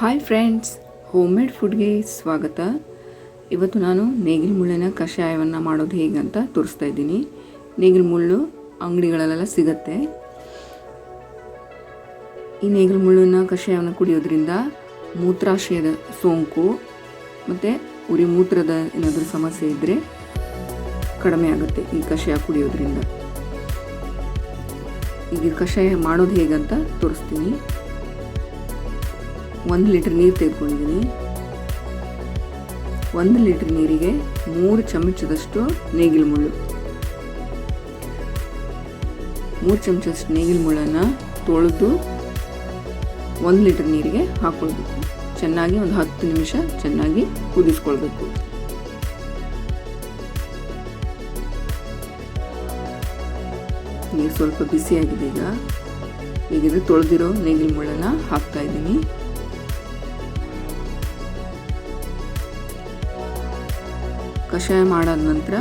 Hi friends home made ಫುಡ್ಗೆ ಸ್ವಾಗತ. ಇವತ್ತು ನಾನು ನೇಗಿಲು ಮುಳ್ಳಿನ ಕಷಾಯವನ್ನು ಮಾಡೋದು ಹೇಗೆ ಅಂತ ತೋರಿಸ್ತಾ ಇದ್ದೀನಿ. ನೇಗಿಲು ಮುಳ್ಳು ಅಂಗಡಿಗಳಲ್ಲೆಲ್ಲ ಸಿಗತ್ತೆ. ಈ ನೇಗಿಲು ಮುಳ್ಳಿನ ಕಷಾಯವನ್ನು ಕುಡಿಯೋದ್ರಿಂದ ಮೂತ್ರಾಶಯದ ಸೋಂಕು ಮತ್ತು ಉರಿ ಮೂತ್ರದ ಏನಾದರೂ ಸಮಸ್ಯೆ ಇದ್ದರೆ ಕಡಿಮೆ ಆಗುತ್ತೆ ಈ ಕಷಾಯ ಕುಡಿಯೋದ್ರಿಂದ. ಈಗ ಕಷಾಯ ಮಾಡೋದು ಹೇಗಂತ ತೋರಿಸ್ತೀನಿ. ಒಂದು ಲೀಟ್ರ್ ನೀರು ತೆಗೆದುಕೊಂಡಿದ್ದೀನಿ. ಒಂದು ಲೀಟ್ರ್ ನೀರಿಗೆ ಮೂರು ಚಮಚದಷ್ಟು ನೇಗಿಲು ಮುಳ್ಳು ಮೂರು ಚಮಚದಷ್ಟು ನೇಗಿಲು ಮುಳ್ಳನ್ನು ತೊಳೆದು ಒಂದು ಲೀಟ್ರ್ ನೀರಿಗೆ ಹಾಕ್ಕೊಳ್ಬೇಕು. ಚೆನ್ನಾಗಿ ಒಂದು ಹತ್ತು ನಿಮಿಷ ಚೆನ್ನಾಗಿ ಕುದಿಸ್ಕೊಳ್ಬೇಕು. ನೀರು ಸ್ವಲ್ಪ ಬಿಸಿಯಾಗಿದೆ ಈಗ. ಈಗ ಇದು ತೊಳೆದಿರೋ ನೇಗಿಲು ಮುಳ್ಳನ್ನು ಹಾಕ್ತಾ ಇದ್ದೀನಿ. ಕಷಾಯ ಮಾಡಾದ ನಂತರ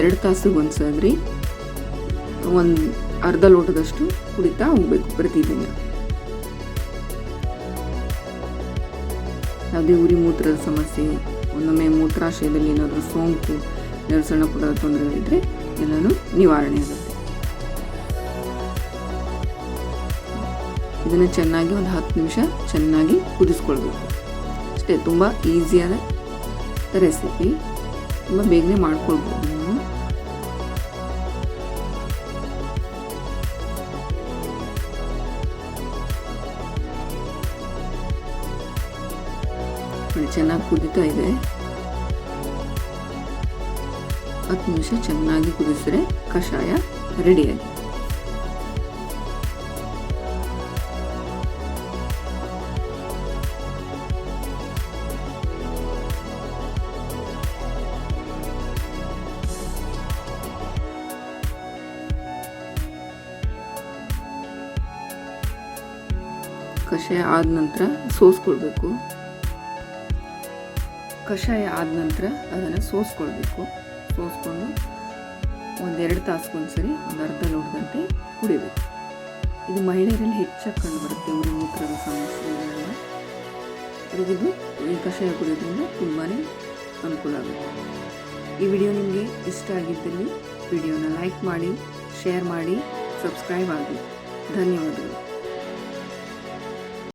ಎರಡು ತಾಸಿಗೆ ಒಂದ್ಸದ್ರಿ ಒಂದು ಅರ್ಧ ಲೋಟದಷ್ಟು ಕುಡಿತಾ ಹೋಗ್ಬೇಕು ಪ್ರತಿದಿನ ಯಾವುದೇ ಉರಿ ಮೂತ್ರದ ಸಮಸ್ಯೆ, ಒಂದೊಮ್ಮೆ ಮೂತ್ರಾಶಯದಲ್ಲಿ ಏನಾದರೂ ಸೋಂಕು ಸಣ್ಣ ಪುಟ್ಟ ತೊಂದರೆಗಳಿದ್ದರೆ ಎಲ್ಲನೂ ನಿವಾರಣೆ ಆಗುತ್ತೆ. ಇದನ್ನು ಚೆನ್ನಾಗಿ ಒಂದು ಹತ್ತು ನಿಮಿಷ ಚೆನ್ನಾಗಿ ಕುದಿಸ್ಕೊಳ್ಬೇಕು. ಅಷ್ಟೇ, ತುಂಬ ಈಸಿಯಾದ ರೆಸಿಪಿ. ತುಂಬ ಬೇಗನೆ ಮಾಡ್ಕೊಳ್ಬೋದು ನೀವು. ಚೆನ್ನಾಗಿ ಕುದೀತಾ ಇದೆ. ಹತ್ತು ನಿಮಿಷ ಚೆನ್ನಾಗಿ ಕುದಿಸಿದ್ರೆ ಕಷಾಯ ರೆಡಿಯಾಗಿದೆ ಕಷಾಯ ಆದ ನಂತರ ಸೋಸ್ಕೊಳ್ಬೇಕು ಕಷಾಯ ಆದ ನಂತರ ಅದನ್ನು ಸೋಸ್ಕೊಳ್ಬೇಕು ಸೋಸ್ಕೊಂಡು ಒಂದೆರಡು ತಾಸಿಗೊಂದ್ಸರಿ ಒಂದು ಅರ್ಧ ಲೋಟದಂತೆ ಕುಡಿಬೇಕು. ಇದು ಮಹಿಳೆಯರಲ್ಲಿ ಹೆಚ್ಚಾಗಿ ಕಂಡುಬರುತ್ತೆ ಉರಿ ಮೂತ್ರದ ಸಮಸ್ಯೆ ಇದು ಈ ಕಷಾಯ ಕುಡಿಯೋದ್ರಿಂದ ತುಂಬಾ ಅನುಕೂಲ ಆಗುತ್ತೆ. ಈ ವಿಡಿಯೋ ನಿಮಗೆ ಇಷ್ಟ ಆಗಿದ್ದಲ್ಲಿ ವಿಡಿಯೋನ ಲೈಕ್ ಮಾಡಿ, ಶೇರ್ ಮಾಡಿ, ಸಬ್ಸ್ಕ್ರೈಬ್ ಆಗಿ. ಧನ್ಯವಾದಗಳು.